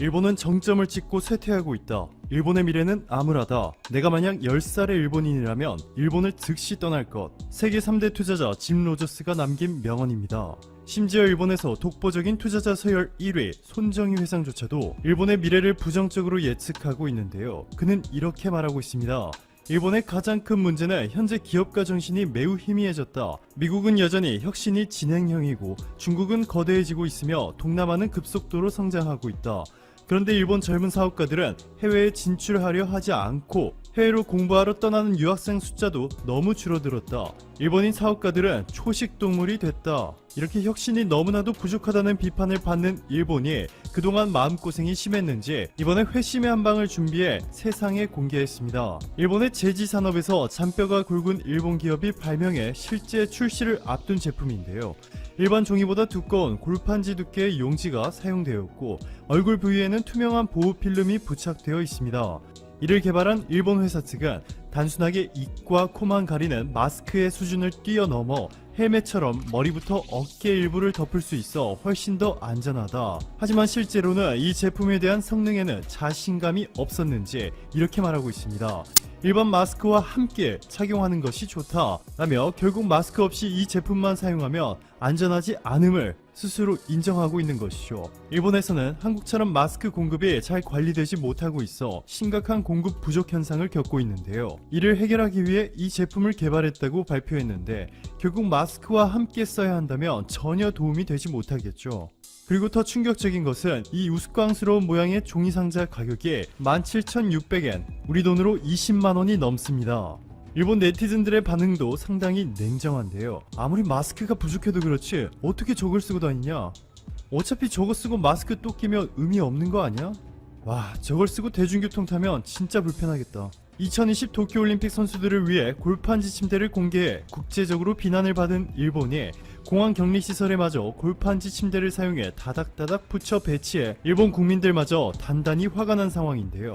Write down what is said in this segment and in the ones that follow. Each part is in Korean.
일본은 정점을 찍고 쇠퇴하고 있다. 일본의 미래는 암울하다. 내가 만약 10살의 일본인이라면 일본을 즉시 떠날 것. 세계 3대 투자자 짐 로저스가 남긴 명언입니다. 심지어 일본에서 독보적인 투자자 서열 1위 손정희 회장조차도 일본의 미래를 부정적으로 예측하고 있는데요. 그는 이렇게 말하고 있습니다. 일본의 가장 큰 문제는 현재 기업가 정신이 매우 희미해졌다. 미국은 여전히 혁신이 진행형이고 중국은 거대해지고 있으며 동남아는 급속도로 성장하고 있다. 그런데 일본 젊은 사업가들은 해외에 진출하려 하지 않고 해외로 공부하러 떠나는 유학생 숫자도 너무 줄어들었다. 일본인 사업가들은 초식 동물이 됐다. 이렇게 혁신이 너무나도 부족하다는 비판을 받는 일본이 그동안 마음고생이 심했는지 이번에 회심의 한 방을 준비해 세상에 공개했습니다. 일본의 제지 산업에서 잔뼈가 굵은 일본 기업이 발명해 실제 출시를 앞둔 제품인데요. 일반 종이보다 두꺼운 골판지 두께의 용지가 사용되었고 얼굴 부위에는 투명한 보호 필름이 부착되어 있습니다. 이를 개발한 일본 회사 측은 단순하게 입과 코만 가리는 마스크의 수준을 뛰어넘어 헬멧처럼 머리부터 어깨 일부를 덮을 수 있어 훨씬 더 안전하다. 하지만 실제로는 이 제품에 대한 성능에는 자신감이 없었는지 이렇게 말하고 있습니다. 일반 마스크와 함께 착용하는 것이 좋다. 라며 결국 마스크 없이 이 제품만 사용하면 안전하지 않음을 스스로 인정하고 있는 것이죠. 일본에서는 한국처럼 마스크 공급이 잘 관리되지 못하고 있어 심각한 공급 부족 현상을 겪고 있는데요. 이를 해결하기 위해 이 제품을 개발했다고 발표했는데 결국 마스크와 함께 써야 한다면 전혀 도움이 되지 못하겠죠. 그리고 더 충격적인 것은 이 우스꽝스러운 모양의 종이 상자 가격이 17,600엔, 우리 돈으로 20만 원이 넘습니다. 일본 네티즌들의 반응도 상당히 냉정한데요. 아무리 마스크가 부족해도 그렇지 어떻게 저걸 쓰고 다니냐? 어차피 저거 쓰고 마스크 또 끼면 의미 없는 거 아니야? 와, 저걸 쓰고 대중교통 타면 진짜 불편하겠다. 2020 도쿄올림픽 선수들을 위해 골판지 침대를 공개해 국제적으로 비난을 받은 일본이 공항 격리 시설에 마저 골판지 침대를 사용해 다닥다닥 붙여 배치해 일본 국민들마저 단단히 화가 난 상황인데요.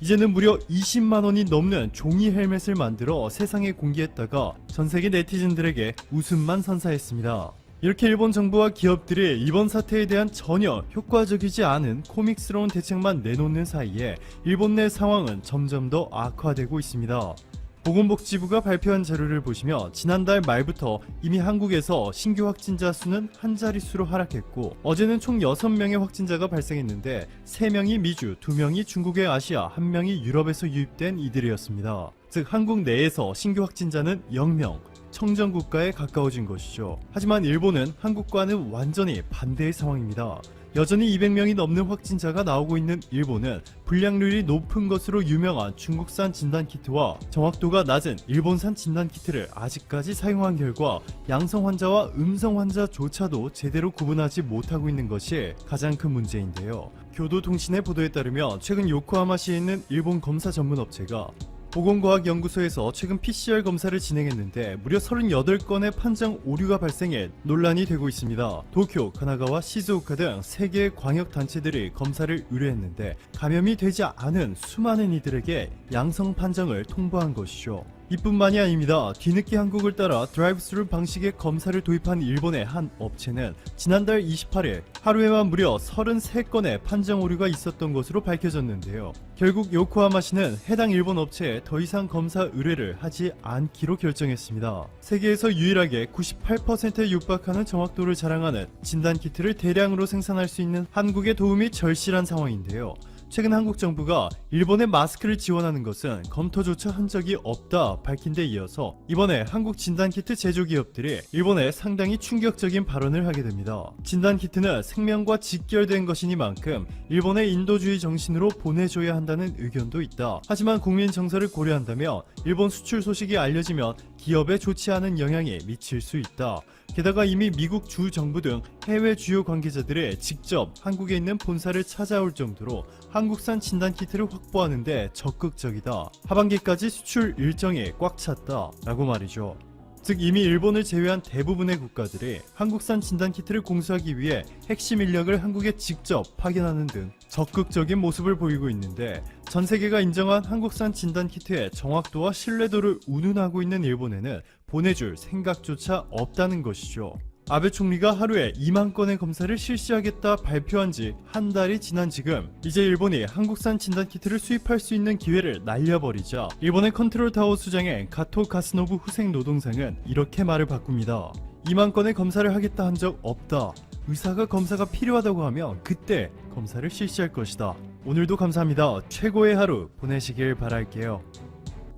이제는 무려 20만 원이 넘는 종이 헬멧을 만들어 세상에 공개했다가 전 세계 네티즌들에게 웃음만 선사했습니다. 이렇게 일본 정부와 기업들이 이번 사태에 대한 전혀 효과적이지 않은 코믹스러운 대책만 내놓는 사이에 일본 내 상황은 점점 더 악화되고 있습니다. 보건복지부가 발표한 자료를 보시면 지난달 말부터 이미 한국에서 신규 확진자 수는 한 자릿수로 하락했고 어제는 총 6명의 확진자가 발생했는데 3명이 미주, 2명이 중국의 아시아, 1명이 유럽에서 유입된 이들이었습니다. 즉 한국 내에서 신규 확진자는 0명, 청정국가에 가까워진 것이죠. 하지만 일본은 한국과는 완전히 반대의 상황입니다. 여전히 200명이 넘는 확진자가 나오고 있는 일본은 불량률이 높은 것으로 유명한 중국산 진단키트와 정확도가 낮은 일본산 진단키트를 아직까지 사용한 결과 양성 환자와 음성 환자조차도 제대로 구분하지 못하고 있는 것이 가장 큰 문제인데요. 교도통신의 보도에 따르면 최근 요코하마시에 있는 일본 검사 전문 업체가 보건과학연구소에서 최근 PCR 검사를 진행했는데 무려 38건의 판정 오류가 발생해 논란이 되고 있습니다. 도쿄, 가나가와 시즈오카 등 3개의 광역단체들이 검사를 의뢰했는데 감염이 되지 않은 수많은 이들에게 양성 판정을 통보한 것이죠. 이뿐만이 아닙니다. 뒤늦게 한국을 따라 드라이브스루 방식의 검사를 도입한 일본의 한 업체는 지난달 28일 하루에만 무려 33건의 판정 오류가 있었던 것으로 밝혀졌는데요. 결국 요코하마시는 해당 일본 업체에 더 이상 검사 의뢰를 하지 않기로 결정했습니다. 세계에서 유일하게 98%에 육박하는 정확도를 자랑하는 진단 키트를 대량으로 생산할 수 있는 한국의 도움이 절실한 상황인데요. 최근 한국 정부가 일본의 마스크를 지원하는 것은 검토조차 한 적이 없다 밝힌 데 이어서 이번에 한국 진단키트 제조기업들이 일본에 상당히 충격적인 발언을 하게 됩니다. 진단키트는 생명과 직결된 것이니만큼 일본의 인도주의 정신으로 보내줘야 한다는 의견도 있다. 하지만 국민 정서를 고려한다면 일본 수출 소식이 알려지면 기업에 좋지 않은 영향이 미칠 수 있다. 게다가 이미 미국 주 정부 등 해외 주요 관계자들이 직접 한국에 있는 본사를 찾아올 정도로 한국산 진단 키트를 확보하는데 적극적이다. 하반기까지 수출 일정이 꽉 찼다. 라고 말이죠. 즉 이미 일본을 제외한 대부분의 국가들이 한국산 진단키트를 공수하기 위해 핵심 인력을 한국에 직접 파견하는 등 적극적인 모습을 보이고 있는데 전 세계가 인정한 한국산 진단키트의 정확도와 신뢰도를 운운하고 있는 일본에는 보내줄 생각조차 없다는 것이죠. 아베 총리가 하루에 2만 건의 검사를 실시하겠다 발표한 지 한 달이 지난 지금 이제 일본이 한국산 진단키트를 수입할 수 있는 기회를 날려버리자 일본의 컨트롤 타워 수장인 가토 가스노부 후생 노동상은 이렇게 말을 바꿉니다. 2만 건의 검사를 하겠다 한 적 없다. 의사가 검사가 필요하다고 하면 그때 검사를 실시할 것이다. 오늘도 감사합니다. 최고의 하루 보내시길 바랄게요.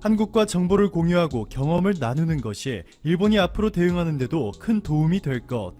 한국과 정보를 공유하고 경험을 나누는 것이 일본이 앞으로 대응하는데도 큰 도움이 될 것.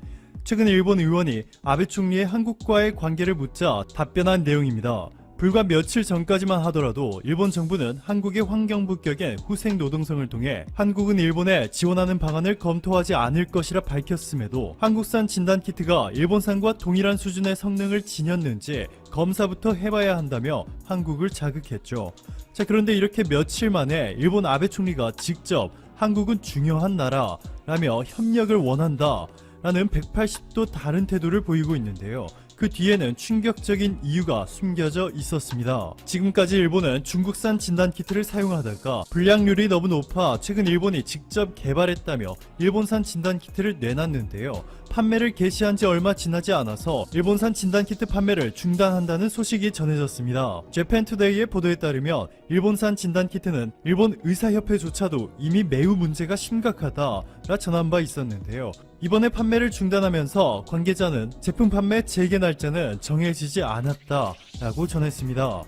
최근 일본 의원이 아베 총리의 한국과의 관계를 묻자 답변한 내용입니다. 불과 며칠 전까지만 하더라도 일본 정부는 한국의 환경부 격의 후생 노동성을 통해 한국은 일본에 지원하는 방안을 검토하지 않을 것이라 밝혔음에도 한국산 진단키트가 일본산과 동일한 수준의 성능을 지녔는지 검사부터 해봐야 한다며 한국을 자극했죠. 자 그런데 이렇게 며칠 만에 일본 아베 총리가 직접 한국은 중요한 나라라며 협력을 원한다 라는 180도 다른 태도를 보이고 있는데요. 그 뒤에는 충격적인 이유가 숨겨져 있었습니다. 지금까지 일본은 중국산 진단키트를 사용하다가 불량률이 너무 높아 최근 일본이 직접 개발했다며 일본산 진단키트를 내놨는데요. 판매를 개시한 지 얼마 지나지 않아서 일본산 진단키트 판매를 중단한다는 소식이 전해졌습니다. 재팬투데이의 보도에 따르면 일본산 진단키트는 일본 의사협회조차도 이미 매우 문제가 심각하다라 전한 바 있었는데요. 이번에 판매를 중단하면서 관계자는 제품 판매 재개 날짜는 정해지지 않았다 라고 전했습니다.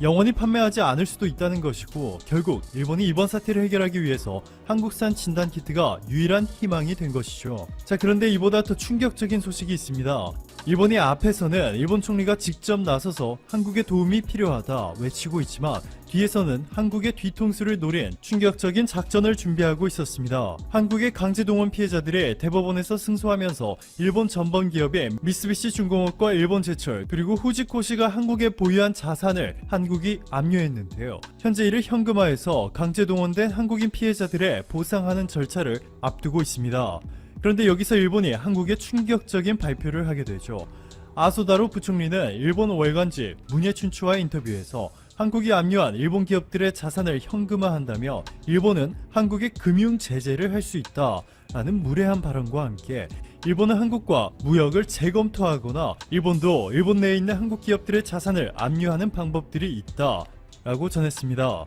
영원히 판매하지 않을 수도 있다는 것이고 결국 일본이 이번 사태를 해결하기 위해서 한국산 진단 키트가 유일한 희망이 된 것이죠. 자 그런데 이보다 더 충격적인 소식이 있습니다. 일본이 앞에서는 일본 총리가 직접 나서서 한국의 도움이 필요하다 외치고 있지만 뒤에서는 한국의 뒤통수를 노린 충격적인 작전을 준비하고 있었습니다. 한국의 강제동원 피해자들이 대법원에서 승소하면서 일본 전범 기업인 미쓰비시 중공업과 일본 제철 그리고 후지코시가 한국에 보유한 자산을 한국이 압류했는데요. 현재 이를 현금화해서 강제동원된 한국인 피해자들의 보상하는 절차를 앞두고 있습니다. 그런데 여기서 일본이 한국에 충격적인 발표를 하게 되죠. 아소다로 부총리는 일본 월간지 문예춘추와의 인터뷰에서 한국이 압류한 일본 기업들의 자산을 현금화한다며 일본은 한국에 금융 제재를 할 수 있다 라는 무례한 발언과 함께 일본은 한국과 무역을 재검토하거나 일본도 일본 내에 있는 한국 기업들의 자산을 압류하는 방법들이 있다 라고 전했습니다.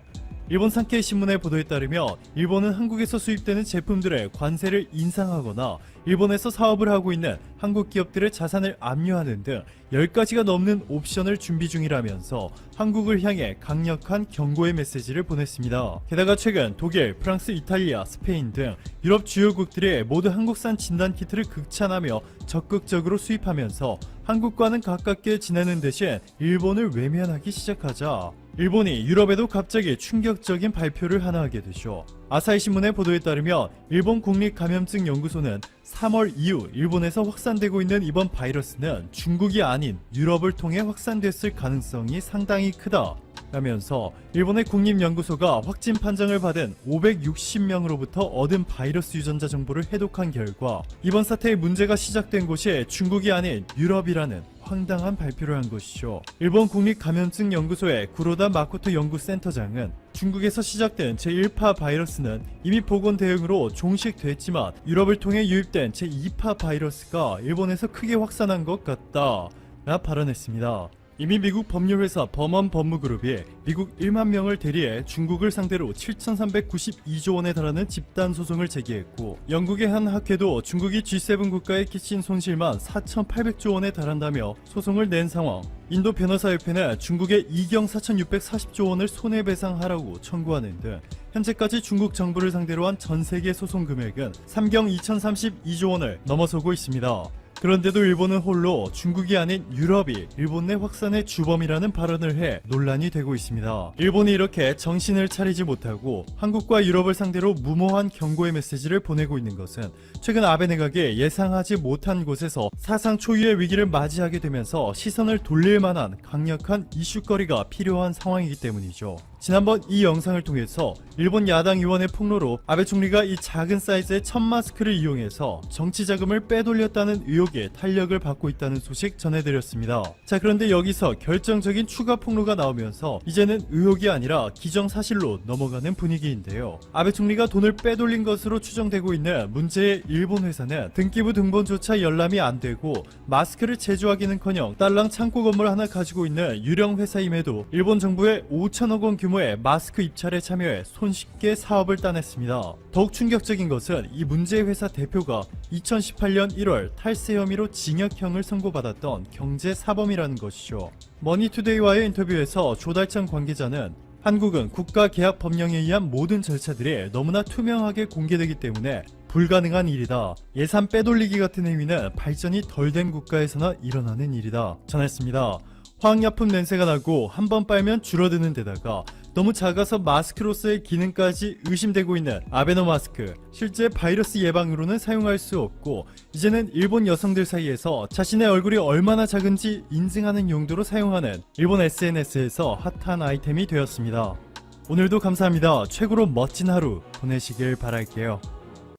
일본 산케이 신문의 보도에 따르면 일본은 한국에서 수입되는 제품들의 관세를 인상하거나 일본에서 사업을 하고 있는 한국 기업들의 자산을 압류하는 등 10가지가 넘는 옵션을 준비 중이라면서 한국을 향해 강력한 경고의 메시지를 보냈습니다. 게다가 최근 독일, 프랑스, 이탈리아, 스페인 등 유럽 주요국들이 모두 한국산 진단 키트를 극찬하며 적극적으로 수입하면서 한국과는 가깝게 지내는 대신 일본을 외면하기 시작하자 일본이 유럽에도 갑자기 충격적인 발표를 하나 하게 되죠. 아사히 신문의 보도에 따르면 일본 국립 감염증 연구소는 3월 이후 일본에서 확산되고 있는 이번 바이러스는 중국이 아닌 유럽을 통해 확산됐을 가능성이 상당히 크다. 라면서 일본의 국립연구소가 확진 판정을 받은 560명으로부터 얻은 바이러스 유전자 정보를 해독한 결과 이번 사태의 문제가 시작된 곳이 중국이 아닌 유럽이라는 황당한 발표를 한 것이죠. 일본 국립감염증 연구소의 구로다 마코토 연구센터장은 중국에서 시작된 제1파 바이러스는 이미 보건 대응으로 종식됐지만 유럽을 통해 유입된 제2파 바이러스가 일본에서 크게 확산한 것 같다. 라 발언했습니다. 이미 미국 법률회사 범원 법무그룹이 미국 1만 명을 대리해 중국을 상대로 7,392조 원에 달하는 집단 소송을 제기했고 영국의 한 학회도 중국이 G7 국가에 끼친 손실만 4,800조 원에 달한다며 소송을 낸 상황. 인도 변호사협회는 중국의 이경 4,640조 원을 손해배상하라고 청구하는 등 현재까지 중국 정부를 상대로 한 전 세계 소송 금액은 3경 2,032조 원을 넘어서고 있습니다. 그런데도 일본은 홀로 중국이 아닌 유럽이 일본 내 확산의 주범이라는 발언을 해 논란이 되고 있습니다. 일본이 이렇게 정신을 차리지 못하고 한국과 유럽을 상대로 무모한 경고의 메시지를 보내고 있는 것은 최근 아베 내각이 예상하지 못한 곳에서 사상 초유의 위기를 맞이하게 되면서 시선을 돌릴 만한 강력한 이슈거리가 필요한 상황이기 때문이죠. 지난번 이 영상을 통해서 일본 야당 의원의 폭로로 아베 총리가 이 작은 사이즈의 천 마스크를 이용해서 정치 자금을 빼돌렸다는 의혹에 탄력을 받고 있다는 소식 전해드렸습니다. 자 그런데 여기서 결정적인 추가 폭로가 나오면서 이제는 의혹이 아니라 기정사실로 넘어가는 분위기인데요. 아베 총리가 돈을 빼돌린 것으로 추정되고 있는 문제의 일본 회사는 등기부 등본조차 열람이 안 되고 마스크를 제조하기는커녕 딸랑 창고 건물 하나 가지고 있는 유령 회사임에도 일본 정부의 5천억 원 규모 의 마스크 입찰에 참여해 손쉽게 사업을 따냈습니다. 더욱 충격적인 것은 이 문제 회사 대표가 2018년 1월 탈세 혐의로 징역형을 선고받았던 경제 사범이라는 것이죠. 머니투데이와의 인터뷰에서 조달창 관계자는 한국은 국가 계약 법령에 의한 모든 절차들이 너무나 투명하게 공개되기 때문에 불가능한 일이다. 예산 빼돌리기 같은 행위는 발전이 덜 된 국가에서나 일어나는 일이다. 전했습니다. 화학약품 냄새가 나고 한 번 빨면 줄어드는 데다가 너무 작아서 마스크로서의 기능까지 의심되고 있는 아베노 마스크. 실제 바이러스 예방으로는 사용할 수 없고 이제는 일본 여성들 사이에서 자신의 얼굴이 얼마나 작은지 인증하는 용도로 사용하는 일본 SNS에서 핫한 아이템이 되었습니다. 오늘도 감사합니다. 최고로 멋진 하루 보내시길 바랄게요.